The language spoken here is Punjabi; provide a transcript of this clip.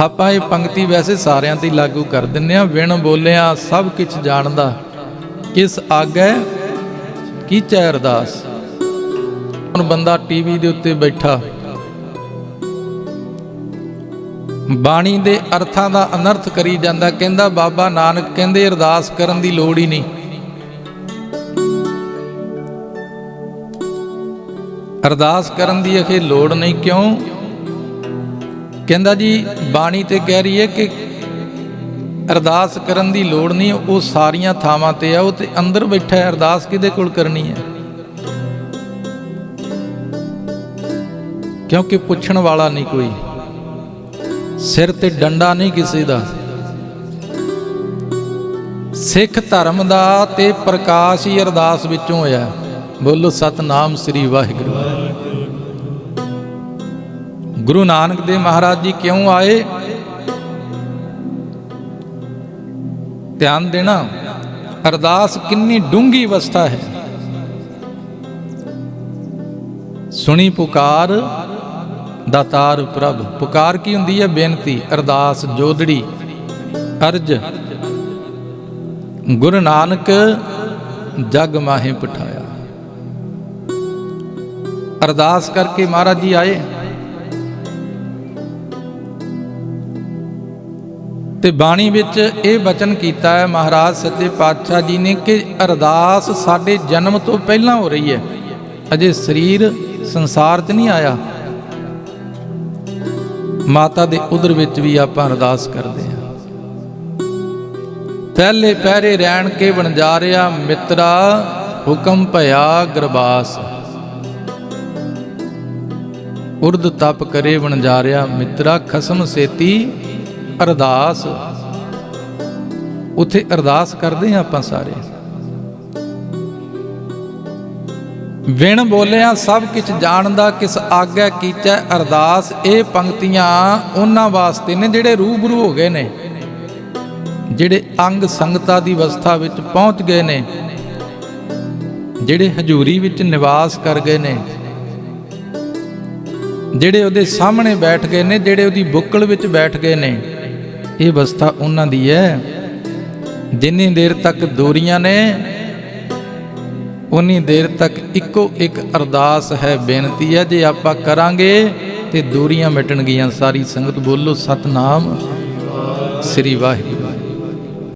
ਆਪਾਂ ਇਹ ਪੰਕਤੀ ਵੈਸੇ ਸਾਰਿਆਂ ਤੇ ਲਾਗੂ ਕਰ ਦਿੰਨੇ ਆ ਵਿਣ ਬੋਲਿਆ ਸਭ ਕੁਝ ਜਾਣਦਾ। ਕਿਸ ਆਗੈ ਕੀਚੈ ਅਰਦਾਸ? ਹੁਣ ਬੰਦਾ ਟੀਵੀ ਦੇ ਉੱਤੇ ਬੈਠਾ। ਬਾਣੀ ਦੇ ਅਰਥਾਂ ਦਾ ਅਨਰਥ ਕਰੀ ਜਾਂਦਾ। ਕਹਿੰਦਾ, ਬਾਬਾ ਨਾਨਕ, ਕਹਿੰਦੇ ਅਰਦਾਸ ਕਰਨ ਦੀ ਲੋੜ ਹੀ ਨਹੀਂ। ਅਰਦਾਸ ਕਰਨ ਦੀ ਅਖੇ ਲੋੜ ਨਹੀਂ। ਕਿਉਂ? ਕਹਿੰਦਾ ਜੀ, ਬਾਣੀ ਤੇ ਕਹਿ ਰਹੀ ਹੈ ਕਿ ਅਰਦਾਸ ਕਰਨ ਦੀ ਲੋੜ ਨਹੀਂ, ਉਹ ਸਾਰੀਆਂ ਥਾਵਾਂ ਤੇ ਆ, ਉਹ ਤੇ ਅੰਦਰ ਬੈਠਾ ਹੈ, ਅਰਦਾਸ ਕਿਹਦੇ ਕੋਲ ਕਰਨੀ ਹੈ? ਕਿਉਂਕਿ ਪੁੱਛਣ ਵਾਲਾ ਨਹੀਂ ਕੋਈ। ਸਿਰ ਤੇ ਡੰਡਾ ਨਹੀਂ ਕਿਸੇ ਦਾ। ਸਿੱਖ ਧਰਮ ਦਾ ਤੇ ਪ੍ਰਕਾਸ਼ ਹੀ ਅਰਦਾਸ ਵਿੱਚੋਂ ਹੋਇਆ। ਬੋਲੋ, ਸਤਨਾਮ ਸ੍ਰੀ ਵਾਹਿਗੁਰੂ। ਗੁਰੂ ਨਾਨਕ ਦੇਵ ਮਹਾਰਾਜ ਜੀ ਕਿਉਂ ਆਏ? ਧਿਆਨ ਦੇਣਾ, ਅਰਦਾਸ ਕਿੰਨੀ ਡੂੰਗੀ ਅਵਸਥਾ ਹੈ। ਸੁਣੀ ਪੁਕਾਰ, ਦਾਤਾਰ ਪ੍ਰਭ, ਪੁਕਾਰ ਕੀ ਹੁੰਦੀ ਹੈ? ਬੇਨਤੀ, ਅਰਦਾਸ, ਜੋਦੜੀ, ਅਰਜ। ਗੁਰੂ ਨਾਨਕ ਜਗ ਮਾਹੇ ਪਠਾਇਆ। ਅਰਦਾਸ ਕਰਕੇ ਮਹਾਰਾਜ ਜੀ ਆਏ। ਤੇ ਬਾਣੀ ਵਿੱਚ ਇਹ ਬਚਨ ਕੀਤਾ ਹੈ, ਮਹਾਰਾਜ ਸੱਚੇ ਪਾਤਸ਼ਾਹ ਜੀ ਨੇ ਕਿ ਅਰਦਾਸ ਸਾਡੇ ਜਨਮ ਤੋਂ ਪਹਿਲਾਂ ਹੋ ਰਹੀ ਹੈ। ਅਜੇ ਸਰੀਰ ਸੰਸਾਰ 'ਚ ਨਹੀਂ ਆਇਆ। ਮਾਤਾ ਦੇ ਉਦਰ ਵਿੱਚ ਵੀ ਆਪਾਂ ਅਰਦਾਸ ਕਰਦੇ ਹਾਂ। ਪਹਿਲੇ ਪਹਿਰੇ ਰਹਿਣ ਕੇ ਵਣਜਾਰਿਆ ਮਿੱਤਰਾ, ਹੁਕਮ ਭਇਆ ਗਰਬਾਸ। ਉਰਦ ਤਪ ਕਰੇ ਵਣਜਾਰਿਆ ਮਿੱਤਰਾ, ਖਸਮ ਸੇਤੀ ਅਰਦਾਸ। ਉੱਥੇ ਅਰਦਾਸ ਕਰਦੇ ਹਾਂ ਆਪਾਂ ਸਾਰੇ। ਵਿਣ ਬੋਲਿਆ ਸਭ ਕੁਝ ਜਾਣਦਾ, ਕਿਸ ਆਗਿਆ ਕੀਚੈ ਅਰਦਾਸ। ਇਹ ਪੰਕਤੀਆਂ ਉਹਨਾਂ ਵਾਸਤੇ ਨੇ ਜਿਹੜੇ ਰੂਬਰੂ ਹੋ ਗਏ ਨੇ, ਜਿਹੜੇ ਅੰਗ ਸੰਗਤਾ ਦੀ ਅਵਸਥਾ ਵਿੱਚ ਪਹੁੰਚ ਗਏ ਨੇ, ਜਿਹੜੇ ਹਜੂਰੀ ਵਿੱਚ ਨਿਵਾਸ ਕਰ ਗਏ ਨੇ, ਜਿਹੜੇ ਉਹਦੇ ਸਾਹਮਣੇ ਬੈਠ ਗਏ ਨੇ, ਜਿਹੜੇ ਉਹਦੀ ਬੁੱਕਲ ਵਿੱਚ ਬੈਠ ਗਏ ਨੇ। ਇਹ ਅਵਸਥਾ ਉਹਨਾਂ ਦੀ ਹੈ। ਜਿੰਨੀ ਦੇਰ ਤੱਕ ਦੂਰੀਆਂ ਨੇ, ਉਨੀ ਦੇਰ ਤੱਕ ਇੱਕੋ ਇੱਕ ਅਰਦਾਸ ਹੈ, ਬੇਨਤੀ ਹੈ, ਜੇ ਆਪਾਂ ਕਰਾਂਗੇ ਤੇ ਦੂਰੀਆਂ ਮਿਟਣਗੀਆਂ। ਸਾਰੀ ਸੰਗਤ ਬੋਲੋ, ਸਤਨਾਮ ਸ੍ਰੀ ਵਾਹਿਗੁਰੂ।